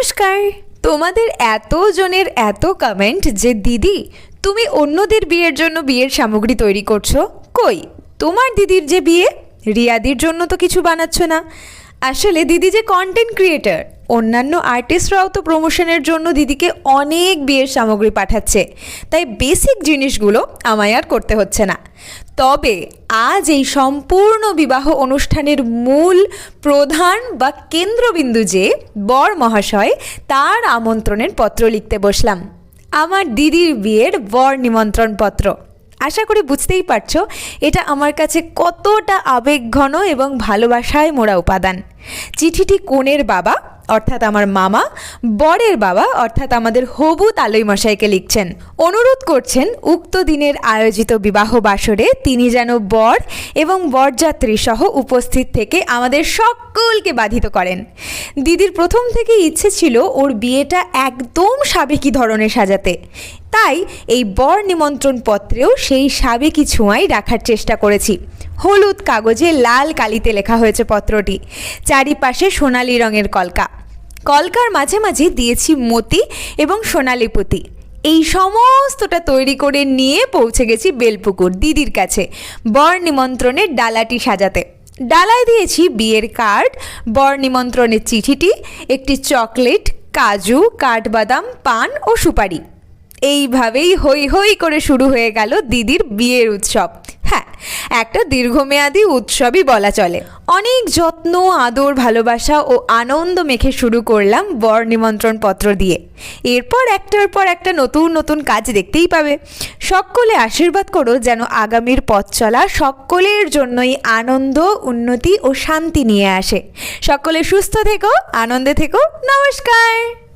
নমস্কার। তোমাদের এত জনের এত কমেন্ট যে, দিদি, তুমি অন্যদের বিয়ের জন্য বিয়ের সামগ্রী তৈরি করছ? কই? তোমার দিদির যে বিয়ে, রিয়াদির জন্য তো কিছু বানাচ্ছ না। আসলে দিদি যে কন্টেন্ট ক্রিয়েটার অন্যান্য আর্টিস্টরাও তো প্রমোশনের জন্য দিদিকে অনেক বিয়ের সামগ্রী পাঠাচ্ছে। তাই বেসিক জিনিসগুলো আমায় আর করতে হচ্ছে না। তবে আজ এই সম্পূর্ণ বিবাহ অনুষ্ঠানের মূল প্রধান বা কেন্দ্রবিন্দু যে বর মহাশয়, তার আমন্ত্রণের পত্র লিখতে বসলাম। আমার দিদির বিয়ের বর নিমন্ত্রণ পত্র আশা করি বুঝতেই পারছ, এটা আমার কাছে কতটা আবেগঘন এবং ভালোবাসায় মোড়া উপাদান। চিঠিটি কোণের বাবা? অর্থাৎ আমার মামা, বরের বাবা, অর্থাৎ আমাদের হবু তালই মশাইকে লিখছেন। অনুরোধ করছেন, উক্ত দিনের আয়োজিত বিবাহ বাসরে তিনি যেন বর এবং বরযাত্রী সহ উপস্থিত থেকে আমাদের সকলকে বাধিত করেন। দিদির প্রথম থেকে ইচ্ছে ছিল ওর বিয়েটা একদম সাবেকি ধরনের সাজাতে। তাই এই বর নিমন্ত্রণ পত্রেও সেই সাবেকি ছোঁয়াই রাখার চেষ্টা করেছি। হলুদ কাগজে লাল কালিতে লেখা হয়েছে পত্রটি। চারিপাশে সোনালি রঙের কলকা। কলকার মাঝে মাঝে দিয়েছি মতি এবং সোনালি পুঁতি। এই সমস্তটা তৈরি করে নিয়ে পৌঁছে গেছি বেলপুকুর দিদির কাছে বর নিমন্ত্রণের ডালাটি সাজাতে। ডালায় দিয়েছি বিয়ের কার্ড, বর নিমন্ত্রণের চিঠিটি, একটি চকলেট, কাজু, কাঠবাদাম, পান ও সুপারি। এইভাবেই হই হই করে শুরু হয়ে গেল দিদির বিয়ের উৎসব। হ্যাঁ একটা দীর্ঘমেয়াদী উৎসবই বলা চলে। অনেক যত্ন, আদর, ভালোবাসা ও আনন্দ মেখে শুরু করলাম বর নিমন্ত্রণ পত্র দিয়ে। এরপর একটার পর একটা নতুন নতুন কাজ দেখতেই পাবে। সকলে আশীর্বাদ করো যেন আগামীর পথ চলা সকলের জন্যই আনন্দ, উন্নতি ও শান্তি নিয়ে আসে। সকলে সুস্থ থেকো, আনন্দে থেকো, নমস্কার।